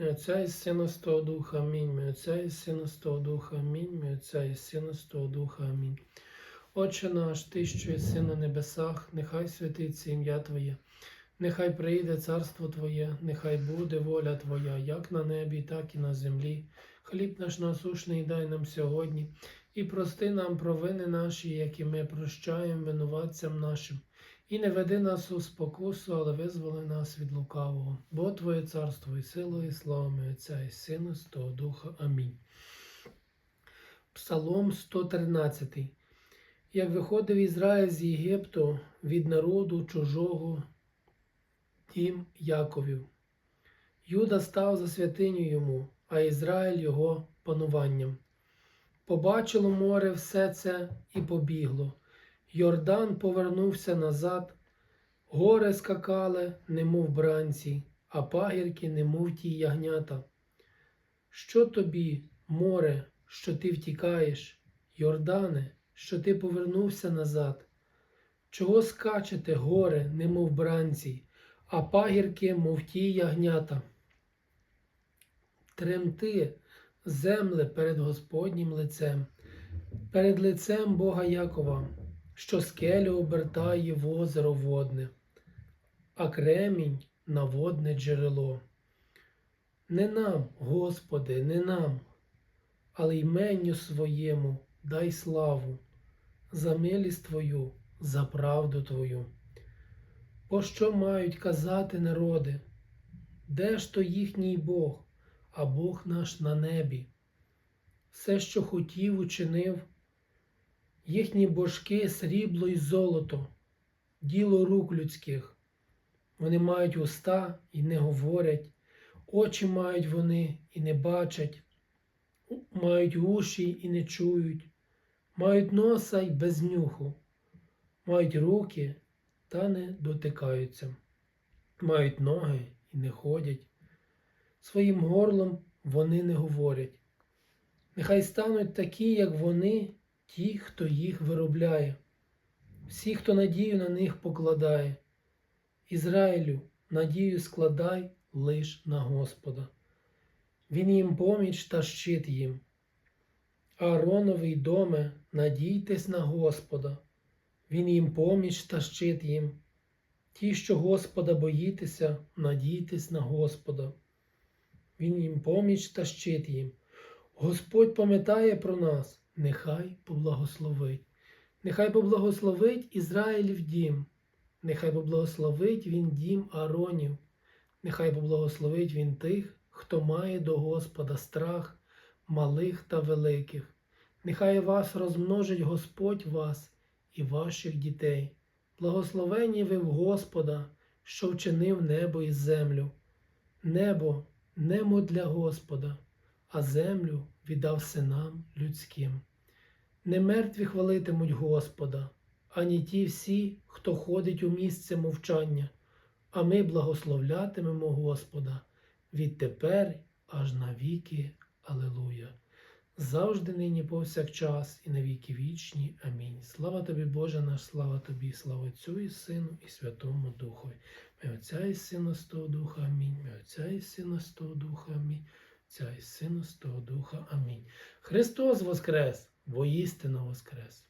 Отця і Сина Святого Духа, амінь. Мій Отця і Сина Святого Духа, амінь. Мій Отця і Сина Святого Духа, амінь. Отче наш, Ти, що єси на небесах, нехай святиться ім'я Твоє, нехай прийде царство Твоє, нехай буде воля Твоя, як на небі, так і на землі. Хліб наш насушний дай нам сьогодні, і прости нам провини наші, які ми прощаємо винуватцям нашим. І не веди нас у спокусу, але визволи нас від лукавого. Бо Твоє царство і сила, і слава ми Отця і Сина, з того Духа. Амінь. Псалом 113. Як виходив Ізраїль з Єгипту від народу чужого дім Яковів. Юда став за святиню йому, а Ізраїль його пануванням. Побачило море все це і побігло. Йордан повернувся назад, гори скакали, немов бранці, а пагірки, немов ті ягнята. Що тобі, море, що ти втікаєш, Йордане, що ти повернувся назад? Чого скачете гори, немов бранці, а пагірки, мов ті ягнята? Тремти, земле перед Господнім лицем, перед лицем Бога Якова що скелю обертає в озеро водне, а кремінь на водне джерело. Не нам, Господи, не нам, але йменню своєму дай славу, за милість Твою, за правду Твою. Пощо мають казати народи? Де ж то їхній Бог, а Бог наш на небі? Все, що хотів, учинив їхні божки срібло і золото, діло рук людських. Вони мають уста і не говорять, очі мають вони і не бачать, мають уші і не чують, мають носа й без нюху, мають руки та не дотикаються, мають ноги і не ходять. Своїм горлом вони не говорять. Нехай стануть такі, як вони ті, хто їх виробляє, всі, хто надію на них покладає. Ізраїлю, надію складай лиш на Господа. Він їм поміч та щит їм. Аароновий доме, надійтесь на Господа, Він їм поміч та щит їм. Ті, що Господа боїтеся, надійтесь на Господа. Він їм поміч та щит їм. Господь пам'ятає про нас нехай поблагословить. Нехай поблагословить Ізраїлів дім, нехай поблагословить він дім Аронів, нехай поблагословить він тих, хто має до Господа страх малих та великих. Нехай вас розмножить Господь вас і ваших дітей. Благословені ви в Господа, що вчинив небо і землю. Небо немо для Господа, а землю віддав синам людським. Не мертві хвалитимуть Господа, ані ті всі, хто ходить у місце мовчання, а ми благословлятимемо Господа відтепер аж на віки. Алилуя. Завжди нині повсякчас і на віки вічні. Амінь. Слава тобі, Боже наш, слава тобі, слава Отцю і Сину, і Святому Духові. Ми Отця і Сина з того Духа, Амінь. Ми Отця і Сина з того Духа, Амінь. Отця і Сина з того Духа. Амінь. Христос Воскрес! воістину воскрес.